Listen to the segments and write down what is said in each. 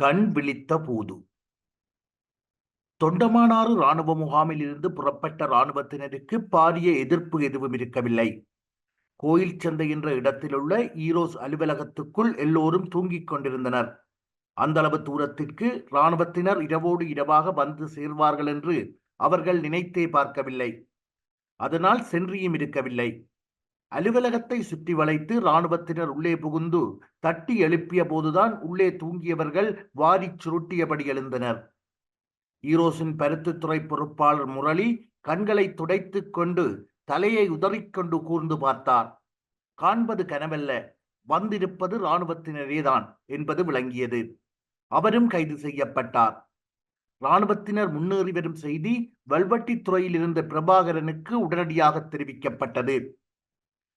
கண் விழித்த போது. தொண்டமானாறு ராணுவ முகாமில் இருந்து புறப்பட்ட ராணுவத்தினருக்கு பாரிய எதிர்ப்பு எதுவும் இருக்கவில்லை. கோயில் சந்தை என்ற இடத்திலுள்ள ஈரோஸ் அலுவலகத்துக்குள் எல்லோரும் தூங்கிக் கொண்டிருந்தனர். அந்த அளவு தூரத்திற்கு இராணுவத்தினர் இரவோடு இரவாக வந்து சேர்வார்கள் என்று அவர்கள் நினைத்தே பார்க்கவில்லை. அதனால் சென்றியும் இருக்கவில்லை. அலுவலகத்தை சுற்றி வளைத்து இராணுவத்தினர் உள்ளே புகுந்து தட்டி எழுப்பிய போதுதான் உள்ளே தூங்கியவர்கள் வாரிச் சுருட்டியபடி எழுந்தனர். ஈரோஸின் பருத்துத்துறை பொறுப்பாளர் முரளி கண்களை துடைத்துக் கொண்டு தலையை உதறிக்கொண்டு கூர்ந்து பார்த்தார். காண்பது கனவல்ல வந்திருப்பது இராணுவத்தினரேதான் என்பது விளங்கியது. அவரும் கைது செய்யப்பட்டார். இராணுவத்தினர் முன்னேறி வரும் செய்தி வல்வட்டித்துறையில் இருந்த பிரபாகரனுக்கு உடனடியாக தெரிவிக்கப்பட்டது.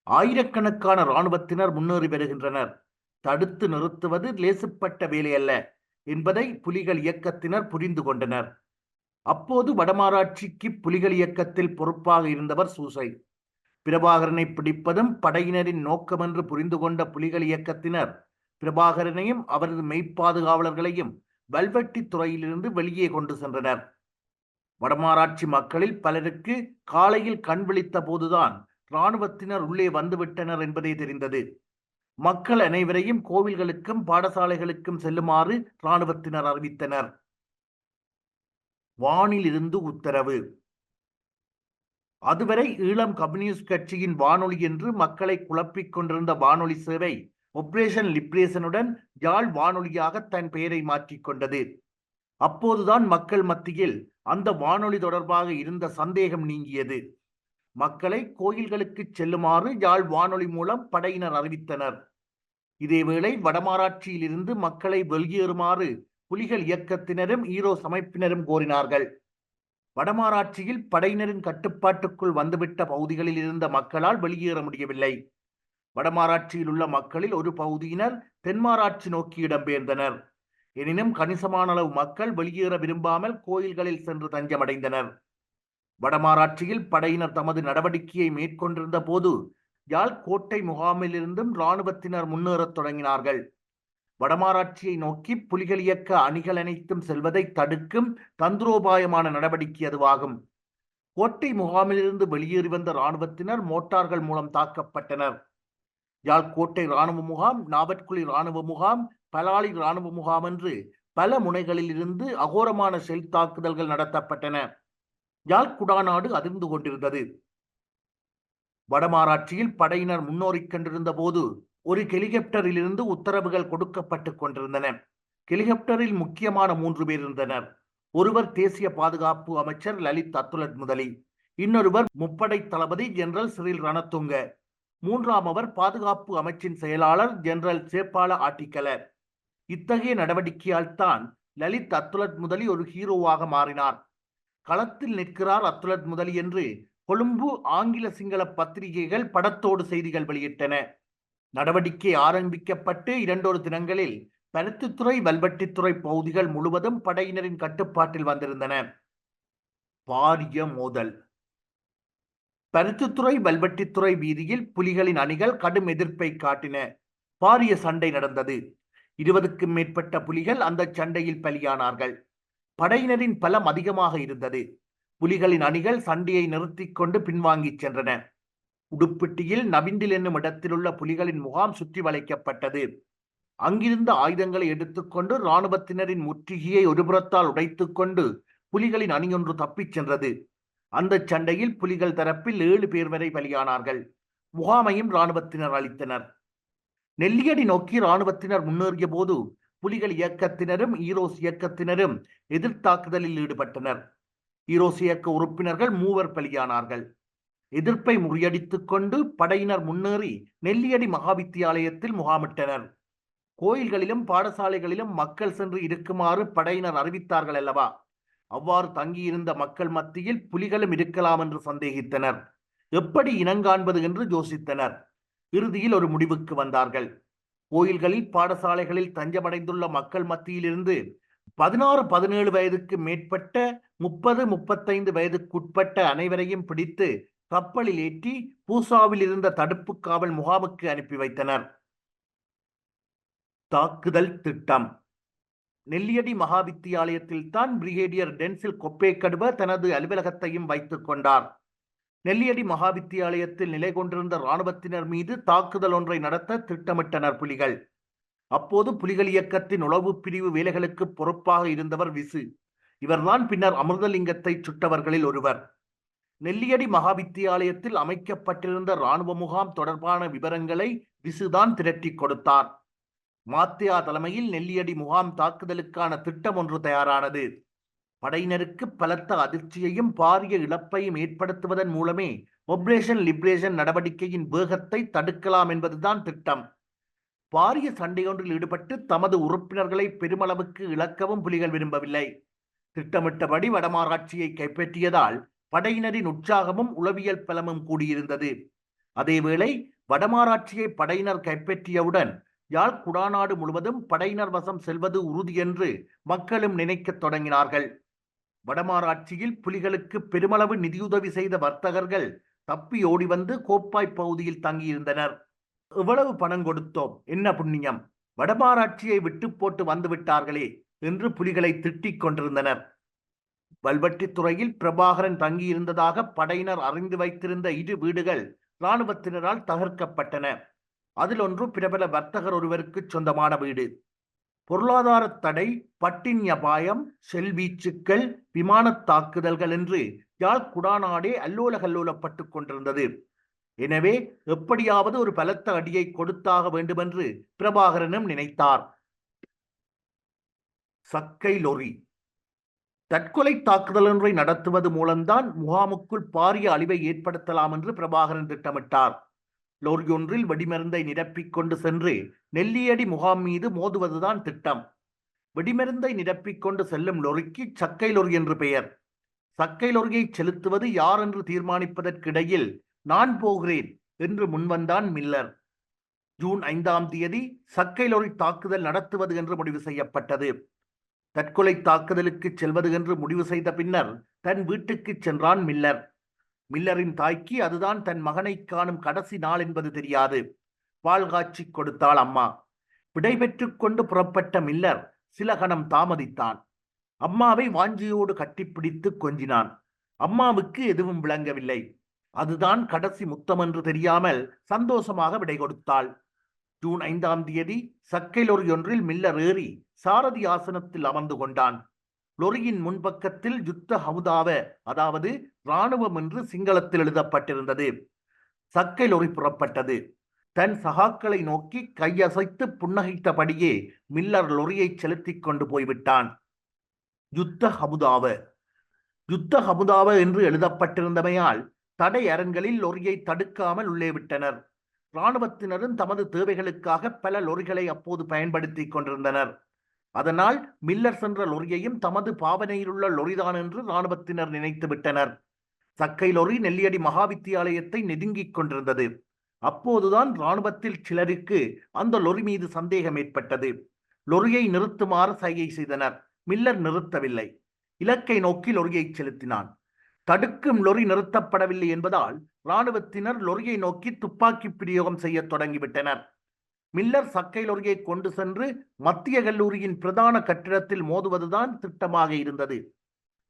ஆயிரக்கணக்கான இராணுவத்தினர் முன்னேறி வருகின்றனர். தடுத்து நிறுத்துவது லேசுப்பட்ட வேலையல்ல என்பதை புலிகள் இயக்கத்தினர் புரிந்து கொண்டனர். அப்போது வடமாராட்சிக்கு புலிகள் இயக்கத்தில் பொறுப்பாக இருந்தவர் சூசை. பிரபாகரனை பிடிப்பதும் படையினரின் நோக்கமென்று புரிந்து கொண்ட புலிகள் இயக்கத்தினர் பிரபாகரனையும் அவரது மெய்ப்பாதுகாவலர்களையும் வல்வெட்டி துறையிலிருந்து வெளியே கொண்டு சென்றனர். வடமாராட்சி மக்களில் பலருக்கு காலையில் கண் விழித்த போதுதான் இராணுவத்தினர் உள்ளே வந்துவிட்டனர் என்பதே தெரிந்தது. மக்கள் அனைவரையும் கோவில்களுக்கும் பாடசாலைகளுக்கும் செல்லுமாறு இராணுவத்தினர் அறிவித்தனர். வானிலிருந்து உத்தரவு. அதுவரை ஈழம் கம்யூனிஸ்ட் கட்சியின் வானொலி என்று மக்களை குழப்பிக் கொண்டிருந்த வானொலி சேவை ஒப்ரேஷன் லிப்ரேஷனுடன் யாழ் வானொலியாக தன் பெயரை மாற்றிக்கொண்டது அப்போதுதான் மக்கள் மத்தியில் அந்த வானொலி தொடர்பாக இருந்த சந்தேகம் நீங்கியது. மக்களை கோயில்களுக்கு செல்லுமாறு யாழ் வானொலி மூலம் படையினர் அறிவித்தனர். இதேவேளை வடமாராட்சியிலிருந்து மக்களை வெளியேறுமாறு புலிகள் இயக்கத்தினரும் ஈரோ அமைப்பினரும் கோரினார்கள். வடமாராட்சியில் படையினரின் கட்டுப்பாட்டுக்குள் வந்துவிட்ட பகுதிகளில் இருந்த மக்களால் வெளியேற முடியவில்லை. வடமாராட்சியில் உள்ள மக்களில் ஒரு பகுதியினர் தென்மாராட்சி நோக்கி இடம்பெயர்ந்தனர். எனினும் கணிசமான அளவு மக்கள் வெளியேற விரும்பாமல் கோயில்களில் சென்று தஞ்சமடைந்தனர். வடமாராட்சியில் படையினர் தமது நடவடிக்கையை மேற்கொண்டிருந்த போது யாழ் கோட்டை முகாமிலிருந்தும் இராணுவத்தினர் முன்னேறத் தொடங்கினார்கள். வடமாராட்சியை நோக்கி புலிகள் இயக்க அணிகள் அனைத்தும் செல்வதை தடுக்கும் தந்திரோபாயமான நடவடிக்கை அதுவாகும். கோட்டை முகாமிலிருந்து வெளியேறி வந்த இராணுவத்தினர் மோட்டார்கள் மூலம் தாக்கப்பட்டனர். யாழ் கோட்டை இராணுவ முகாம் நாவற்குழி இராணுவ முகாம் பலாலி இராணுவ முகாம் என்று பல முனைகளில் இருந்து அகோரமான செல் தாக்குதல்கள் நடத்தப்பட்டன. யாழ் குடாநாடு அதிர்ந்து கொண்டிருந்தது. வடமாராட்சியில் படையினர் முன்னோறிக் கொண்டிருந்த போது ஒரு ஹெலிகாப்டரில் இருந்து உத்தரவுகள் கொடுக்கப்பட்டுக் கொண்டிருந்தன. ஹெலிகாப்டரில் முக்கியமான மூன்று பேர் இருந்தனர். ஒருவர் தேசிய பாதுகாப்பு அமைச்சர் லலித் அத்துலட் முதலி இன்னொருவர் முப்படை தளபதி ஜெனரல் சிறில் ரணத்துங்க மூன்றாம் அவர் பாதுகாப்பு அமைச்சின் செயலாளர் ஜெனரல் சேப்பால ஆட்டிக்கலர். இத்தகைய நடவடிக்கையால் தான் லலித் அத்துலட் முதலி ஒரு ஹீரோவாக மாறினார். களத்தில் நிற்கிறார் அத்துலத் முதலி என்று கொழும்பு ஆங்கில சிங்கள பத்திரிகைகள் படத்தோடு செய்திகள் வெளியிட்டன. நடவடிக்கை ஆரம்பிக்கப்பட்டு இரண்டொரு தினங்களில் பருத்தித்துறை வல்வெட்டித்துறை பகுதிகள் முழுவதும் படையினரின் கட்டுப்பாட்டில் வந்திருந்தன. பாரிய மோதல். பருத்தித்துறை வல்வெட்டித்துறை வீதியில் புலிகளின் அணிகள் கடும் எதிர்ப்பை காட்டின. பாரிய சண்டை நடந்தது. இருபதுக்கும் மேற்பட்ட புலிகள் அந்த சண்டையில் பலியானார்கள். படையினரின் பலம் அதிகமாக இருந்தது. புலிகளின் அணிகள் சண்டையை நிறுத்திக் கொண்டு பின்வாங்கிச் சென்றன. உடுப்பிட்டியில் நவிந்தில் என்னும் இடத்திலுள்ள புலிகளின் முகாம் சுற்றி வளைக்கப்பட்டது. அங்கிருந்த ஆயுதங்களை எடுத்துக்கொண்டு இராணுவத்தினரின் முற்றுகையை ஒருபுறத்தால் உடைத்துக்கொண்டு புலிகளின் அணியொன்று தப்பிச் சென்றது. அந்த சண்டையில் புலிகள் தரப்பில் ஏழு பேர் வரை பலியானார்கள். முகாமையும் இராணுவத்தினர் அளித்தனர். நெல்லியடி நோக்கி இராணுவத்தினர் முன்னேறிய போது புலிகள் இயக்கத்தினரும் ஈரோஸ் இயக்கத்தினரும் எதிர்த்தாக்குதலில் ஈடுபட்டனர். ஈரோஸ் இயக்க உறுப்பினர்கள் மூவர் பலியானார்கள். எதிர்ப்பை முறியடித்துக் கொண்டு படையினர் முன்னேறி நெல்லியடி மகாவித்தியாலயத்தில் முகாமிட்டனர். கோயில்களிலும் பாடசாலைகளிலும் மக்கள் சென்று இருக்குமாறு படையினர் அறிவித்தார்கள் அல்லவா? அவ்வாறு தங்கியிருந்த மக்கள் மத்தியில் புலிகளும் இருக்கலாம் என்று சந்தேகித்தனர். எப்படி இனங்காண்பது என்று யோசித்தனர். இறுதியில் ஒரு முடிவுக்கு வந்தார்கள். கோயில்களில் பாடசாலைகளில் தஞ்சமடைந்துள்ள மக்கள் மத்தியிலிருந்து பதினாறு பதினேழு வயதுக்கு மேற்பட்ட முப்பது முப்பத்தைந்து வயதுக்குட்பட்ட அனைவரையும் பிடித்து கப்பலில் ஏற்றி பூசாவில் இருந்த தடுப்பு காவல் முகாமுக்கு அனுப்பி வைத்தனர். தாக்குதல் திட்டம். நெல்லியடி மகாவித்தியாலயத்தில் தான் பிரிகேடியர் டென்சில் கொப்பேக்கடுவ தனது அலுவலகத்தையும் வைத்துக் கொண்டார். நெல்லியடி மகா வித்தியாலயத்தில் நிலை கொண்டிருந்த இராணுவத்தினர் மீது தாக்குதல் ஒன்றை நடத்த திட்டமிட்டனர் புலிகள். அப்போது புலிகள் இயக்கத்தின் உளவு பிரிவு வேலைகளுக்கு பொறுப்பாக இருந்தவர் விசு. இவர்தான் பின்னர் அமிர்தலிங்கத்தை சுட்டவர்களில் ஒருவர். நெல்லியடி மகாவித்தியாலயத்தில் அமைக்கப்பட்டிருந்த இராணுவ முகாம் தொடர்பான விவரங்களை விசுதான் திரட்டி கொடுத்தார். மாத்தியா தலைமையில் நெல்லியடி முகாம் தாக்குதலுக்கான திட்டம் ஒன்று தயாரானது. படையினருக்கு பலத்த அதிர்ச்சியையும் பாரிய இழப்பையும் ஏற்படுத்துவதன் மூலமே ஒப்ரேஷன் லிப்ரேஷன் நடவடிக்கையின் வேகத்தை தடுக்கலாம் என்பதுதான் திட்டம். பாரிய சண்டையொன்றில் ஈடுபட்டு தமது உறுப்பினர்களை பெருமளவுக்கு இழக்கவும் புலிகள் விரும்பவில்லை. திட்டமிட்டபடி வடமாராட்சியை கைப்பற்றியதால் படையினரின் உற்சாகமும் உளவியல் பலமும் கூடியிருந்தது. அதேவேளை வடமாராட்சியை படையினர் கைப்பற்றியவுடன் யாழ் குடாநாடு முழுவதும் படையினர் வசம் செல்வது உறுதி என்று மக்களும் நினைக்கத் தொடங்கினார்கள். வடமாராட்சியில் புலிகளுக்கு பெருமளவு நிதியுதவி செய்த வர்த்தகர்கள் தப்பி ஓடி வந்து கோப்பாய் பகுதியில் தங்கியிருந்தனர். எவ்வளவு பணம் கொடுத்தோம்? என்ன புண்ணியம்? வடமாராட்சியை விட்டு போட்டு வந்து விட்டார்களே என்று புலிகளை திட்டிக் கொண்டிருந்தனர். வல்வெட்டித்துறையில் பிரபாகரன் தங்கியிருந்ததாக படையினர் அறிந்து வைத்திருந்த இரு வீடுகள் இராணுவத்தினரால் தகர்க்கப்பட்டன. அதில் ஒன்று பிரபல வர்த்தகர் ஒருவருக்கு சொந்தமான வீடு. பொருளாதார தடை பட்டினி அபாயம் செல்வீச்சுக்கள் விமான தாக்குதல்கள் என்று யாழ் குடாநாடே அல்லோல கல்லோலப்பட்டு கொண்டிருந்தது. எனவே எப்படியாவது ஒரு பலத்த அடியை கொடுத்தாக வேண்டுமென்று பிரபாகரனும் நினைத்தார். சக்கை லொரி தற்கொலை தாக்குதல் ஒன்றை நடத்துவது மூலம்தான் முகாமுக்குள் பாரிய அழிவை ஏற்படுத்தலாம் என்று பிரபாகரன் திட்டமிட்டார். லோரியொன்றில் வெடிமருந்தை நிரப்பிக் கொண்டு சென்று நெல்லியடி முகாம் மீது மோதுவதுதான் திட்டம். வெடிமருந்தை நிரப்பிக் கொண்டு செல்லும் லொரிக்கு சக்கை லொரி என்று பெயர். சக்கை லொரியை செலுத்துவது யார் என்று தீர்மானிப்பதற்கிடையில் நான் போகிறேன் என்று முன்வந்தான் மில்லர். ஜூன் ஐந்தாம் தேதி சக்கை லொரி தாக்குதல் நடத்துவது என்று முடிவு செய்யப்பட்டது. தற்கொலை தாக்குதலுக்கு செல்வது என்று முடிவு செய்த பின்னர் தன் வீட்டுக்கு சென்றான் மில்லர். மில்லரின் தாய்க்கு அதுதான் தன் மகனை காணும் கடைசி நாள் என்பது தெரியாது. பால் காட்சி கொடுத்தாள் அம்மா. விடைபெற்று கொண்டு புறப்பட்ட மில்லர் சில கணம் தாமதித்தான். அம்மாவை வாஞ்சியோடு கட்டிப்பிடித்து கொஞ்சினான். அம்மாவுக்கு எதுவும் விளங்கவில்லை. அதுதான் கடைசி முத்தம் என்று தெரியாமல் சந்தோஷமாக விடை கொடுத்தாள். ஜூன் ஐந்தாம் தேதி சக்கை லொரி ஒன்றில் மில்லர் ஏறி சாரதி ஆசனத்தில் அமர்ந்து கொண்டான். லொரியின் முன்பக்கத்தில் யுத்த ஹவுதாவ அதாவது இராணுவம் என்று சிங்களத்தில் எழுதப்பட்டிருந்தது. சக்கை லொரி புறப்பட்டது. தன் சகாக்களை நோக்கி கையசைத்து புன்னகைத்தபடியே மில்லர் லொரியை செலுத்திக் கொண்டு போய்விட்டான். யுத்த ஹபுதாவ யுத்த ஹபுதாவ என்று எழுதப்பட்டிருந்தமையால் தடை அரண்களில் லொரியை தடுக்காமல் உள்ளே விட்டனர். இராணுவத்தினரும் தமது தேவைகளுக்காக பல லொரிகளை அப்போது பயன்படுத்தி கொண்டிருந்தனர். அதனால் மில்லர் சென்ற லொரியையும் தமது பாவனையிலுள்ள லொரிதான் என்று இராணுவத்தினர் நினைத்து விட்டனர். சக்கை லொரி நெல்லியடி மகாவித்தியாலயத்தை நெருங்கிக் கொண்டிருந்தது. அப்போதுதான் இராணுவத்தில் சிலருக்கு அந்த லொரி மீது சந்தேகம் ஏற்பட்டது. லொரியை நிறுத்துமாறு சைகை செய்தனர். மில்லர் நிறுத்தவில்லை. இலக்கை நோக்கி லொரியை செலுத்தினான். தடுக்கும் லொரி நிறுத்தப்படவில்லை என்பதால் இராணுவத்தினர் லொரியை நோக்கி துப்பாக்கி பிரயோகம் செய்ய தொடங்கிவிட்டனர். மில்லர் சக்கைலொறியை கொண்டு சென்று மத்திய கல்லூரியின் பிரதான கட்டிடத்தில் மோதுவதுதான் திட்டமாக இருந்தது.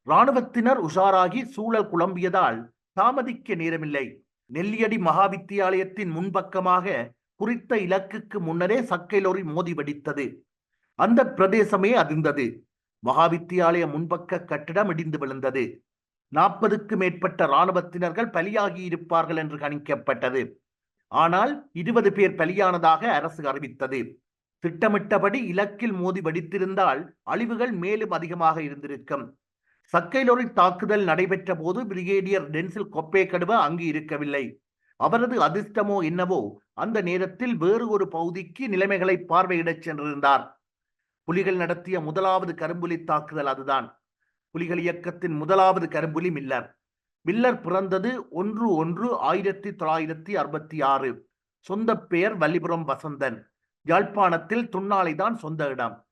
இராணுவத்தினர் உஷாராகி சூழல் குழம்பியதால் தாமதிக்க நேரமில்லை. நெல்லியடி மகாவித்தியாலயத்தின் முன்பக்கமாக குறித்த இலக்குக்கு முன்னரே சக்கை லொரி மோதி வெடித்தது. அந்த பிரதேசமே அதிர்ந்தது. மகாவித்தியாலய முன்பக்க கட்டிடம் இடிந்து விழுந்தது. நாற்பதுக்கு மேற்பட்ட இராணுவத்தினர்கள் பலியாகி இருப்பார்கள் என்று கணிக்கப்பட்டது. ஆனால் இருபது பேர் பலியானதாக அரசு அறிவித்தது. திட்டமிட்டபடி இலக்கில் மோதி வெடித்திருந்தால் அழிவுகள் மேலும் அதிகமாக இருந்திருக்கும். சக்கைலொரி தாக்குதல் நடைபெற்ற போது பிரிகேடியர் டென்சில் கொப்பே கடுவ அங்கு இருக்கவில்லை. அவரது அதிர்ஷ்டமோ என்னவோ அந்த நேரத்தில் வேறு ஒரு பகுதிக்கு நிலைமைகளை பார்வையிடச் சென்றிருந்தார். புலிகள் நடத்திய முதலாவது கரும்புலி தாக்குதல் அதுதான். புலிகள் இயக்கத்தின் முதலாவது கரும்புலி மில்லர். மில்லர் பிறந்தது ஒன்று ஒன்று ஆயிரத்தி தொள்ளாயிரத்தி அறுபத்தி ஆறு. சொந்த பெயர் வல்லிபுரம் வசந்தன். யாழ்ப்பாணத்தில் துண்ணாலைதான் சொந்த இடம்.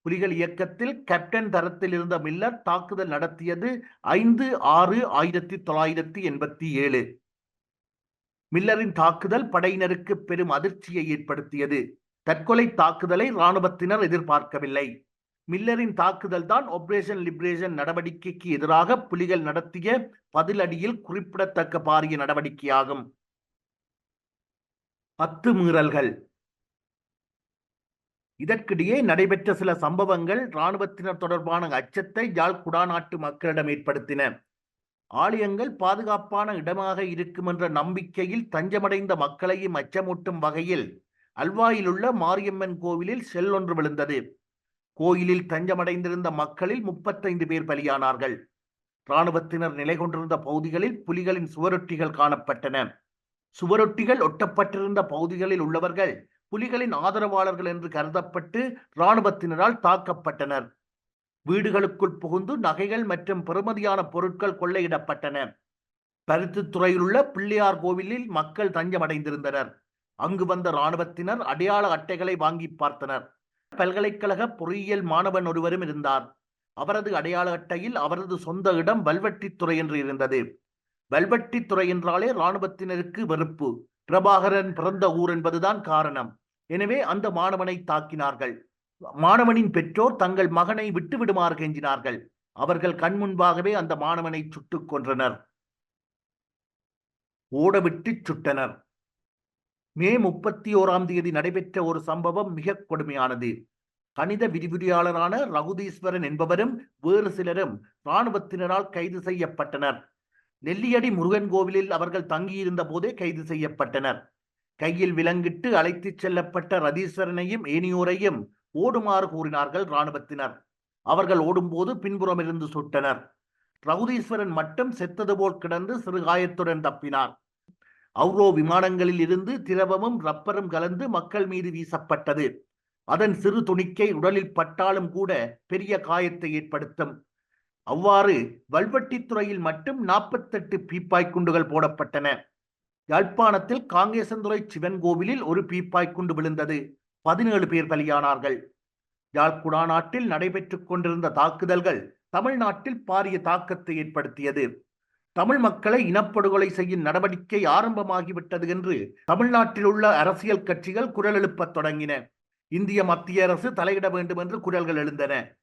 புலிகள் இயக்கத்தில் கேப்டன் தரத்தில் இருந்த மில்லர் தாக்குதல் நடத்தியது ஐந்து ஆறு ஆயிரத்தி தொள்ளாயிரத்தி எண்பத்தி ஏழு. மில்லரின் தாக்குதல் படையினருக்கு பெரும் அதிர்ச்சியை ஏற்படுத்தியது. தற்கொலை தாக்குதலை இராணுவத்தினர் எதிர்பார்க்கவில்லை. மில்லரின் தாக்குதல் தான் ஆபரேஷன் லிபரேஷன் நடவடிக்கைக்கு எதிராக புலிகள் நடத்திய பதிலடியில் குறிப்பிடத்தக்க பாரிய நடவடிக்கையாகும். அத்துமீறல்கள் இதற்கிடையே நடைபெற்ற சில சம்பவங்கள் இராணுவத்தினர் தொடர்பான அச்சத்தை யாழ் குடாநாட்டு மக்களிடம் ஏற்படுத்தின. ஆலயங்கள் பாதுகாப்பான இடமாக இருக்கும் என்ற நம்பிக்கையில் தஞ்சமடைந்த மக்களையும் அச்சமூட்டும் வகையில் அல்வாயிலுள்ள மாரியம்மன் கோவிலில் செல் ஒன்று விழுந்தது. கோயிலில் தஞ்சமடைந்திருந்த மக்களில் முப்பத்தைந்து பேர் பலியானார்கள். இராணுவத்தினர் நிலை கொண்டிருந்த பகுதிகளில் புலிகளின் சுவரொட்டிகள் காணப்பட்டன. சுவரொட்டிகள் ஒட்டப்பட்டிருந்த பகுதிகளில் உள்ளவர்கள் புலிகளின் ஆதரவாளர்கள் என்று கருதப்பட்டு இராணுவத்தினரால் தாக்கப்பட்டனர். வீடுகளுக்குள் புகுந்து நகைகள் மற்றும் பெறுமதியான பொருட்கள் கொள்ளையிடப்பட்டன. பருத்தித்துறையில் உள்ள பிள்ளையார் கோவிலில் மக்கள் தஞ்சமடைந்திருந்தனர். அங்கு வந்த இராணுவத்தினர் அடையாள அட்டைகளை வாங்கி பார்த்தனர். பல்கலைக்கழக பொறியியல் மாணவன் ஒருவரும் இருந்தார். அவரது அடையாள அட்டையில் அவரது சொந்த இடம் வல்வெட்டித்துறை என்று இருந்தது. வல்வெட்டித்துறை என்றாலே இராணுவத்தினருக்கு வெறுப்பு. பிரபாகரன் பிறந்த ஊர் என்பதுதான் காரணம். எனவே அந்த மாணவனை தாக்கினார்கள். மாணவனின் பெற்றோர் தங்கள் மகனை விட்டு விடுமாறு கெஞ்சினார்கள். அவர்கள் கண் முன்பாகவே அந்த மாணவனை சுட்டுக் கொன்றனர். ஓடவிட்டு சுட்டனர். மே முப்பத்தி ஓராம் தேதி நடைபெற்ற ஒரு சம்பவம் மிக கொடுமையானது. கணித விரிவுரையாளரான ரகுதீஸ்வரன் என்பவரும் வேறு சிலரும் இராணுவத்தினரால் கைது செய்யப்பட்டனர். நெல்லியடி முருகன் கோவிலில் அவர்கள் தங்கியிருந்த போதே கைது செய்யப்பட்டனர். கையில் விலங்கிட்டு அழைத்துச் செல்லப்பட்ட ரதீஸ்வரனையும் ஏனியோரையும் ஓடுமாறு கூறினார்கள் இராணுவத்தினர். அவர்கள் ஓடும்போது பின்புறமிருந்து சுட்டனர். ரகுதீஸ்வரன் மட்டும் செத்தது போல் கிடந்து சிறு காயத்துடன் தப்பினார். அவ்ரோ விமானங்களில் இருந்து திரவமும் ரப்பரும் கலந்து மக்கள் மீது வீசப்பட்டது. அதன் சிறு துணிக்கை உடலில் பட்டாலும் கூட பெரிய காயத்தை ஏற்படுத்தும். அவ்வாறு வல்வெட்டித்துறையில் மட்டும் நாற்பத்தெட்டு பீப்பாய் குண்டுகள் போடப்பட்டன. யாழ்ப்பாணத்தில் காங்கேசந்துறை சிவன் கோவிலில் ஒரு பீப்பாய் குண்டு விழுந்தது. பதினேழு பேர் பலியானார்கள். யாழ்குடா நாட்டில் நடைபெற்றுக் கொண்டிருந்த தாக்குதல்கள் தமிழ்நாட்டில் பாரிய தாக்கத்தை ஏற்படுத்தியது. தமிழ் மக்களை இனப்படுகொலை செய்யும் நடவடிக்கை ஆரம்பமாகிவிட்டது என்று தமிழ்நாட்டில் உள்ள அரசியல் கட்சிகள் குரல் எழுப்பத் தொடங்கின. இந்திய மத்திய அரசு தலையிட வேண்டும் என்று குரல்கள் எழுந்தன.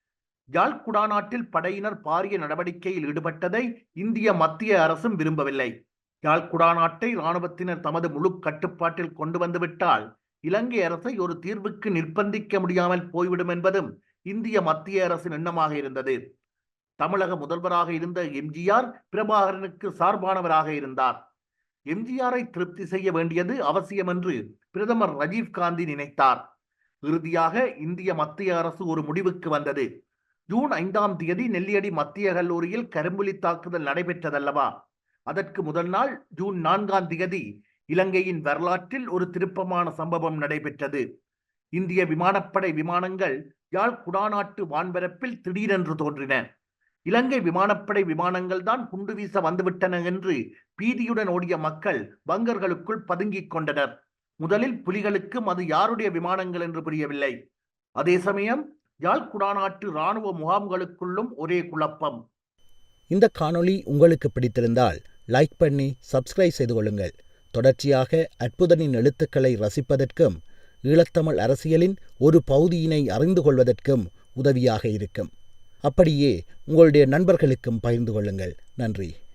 யாழ் குடாநாட்டில் படையினர் பாரிய நடவடிக்கையில் ஈடுபட்டதை இந்திய மத்திய அரசும் விரும்பவில்லை. யாழ் குடாநாட்டை இராணுவத்தினர் தமது முழு கட்டுப்பாட்டில் கொண்டு வந்துவிட்டால் இலங்கை அரசை ஒரு தீர்வுக்கு நிர்பந்திக்க முடியாமல் போய்விடும் என்பதும் இந்திய மத்திய அரசின் எண்ணமாக இருந்தது. தமிழக முதல்வராக இருந்த எம்ஜிஆர் பிரபாகரனுக்கு சார்பானவராக இருந்தார். எம்ஜிஆரை திருப்தி செய்ய வேண்டியது அவசியம் என்று பிரதமர் ரஜீவ் காந்தி நினைத்தார். இறுதியாக இந்திய மத்திய அரசு ஒரு முடிவுக்கு வந்தது. ஜூன் ஐந்தாம் தேதி நெல்லியடி மத்திய கல்லூரியில் கரும்புலி தாக்குதல் நடைபெற்றதல்லவா? அதற்கு முதல் நாள் ஜூன் நான்காம் தேதி இலங்கையின் வரலாற்றில் ஒரு திருப்பமான சம்பவம் நடைபெற்றது. இந்திய விமானப்படை விமானங்கள் யாழ் குடாநாட்டு வான்பரப்பில் திடீரென்று தோன்றின. இலங்கை விமானப்படை விமானங்கள் தான் குண்டு வீச வந்துவிட்டன என்று பீதியுடன் ஓடிய மக்கள் பங்கர்களுக்குள் பதுங்கிக் கொண்டனர். முதலில் புலிகளுக்கும் அது யாருடைய விமானங்கள் என்று புரியவில்லை. அதே சமயம் யாழ் குடாநாட்டு இராணுவ முகாம்களுக்குள்ளும் ஒரே குழப்பம். இந்த காணொளி உங்களுக்கு பிடித்திருந்தால் லைக் பண்ணி சப்ஸ்கிரைப் செய்து கொள்ளுங்கள். தொடர்ச்சியாக அற்புதனின் எழுத்துக்களை ரசிப்பதற்கும் ஈழத்தமிழ் அரசியலின் ஒரு பகுதியினை அறிந்து கொள்வதற்கும் உதவியாக இருக்கும். அப்படியே உங்களுடைய நண்பர்களுக்கும் பகிர்ந்து கொள்ளுங்கள். நன்றி.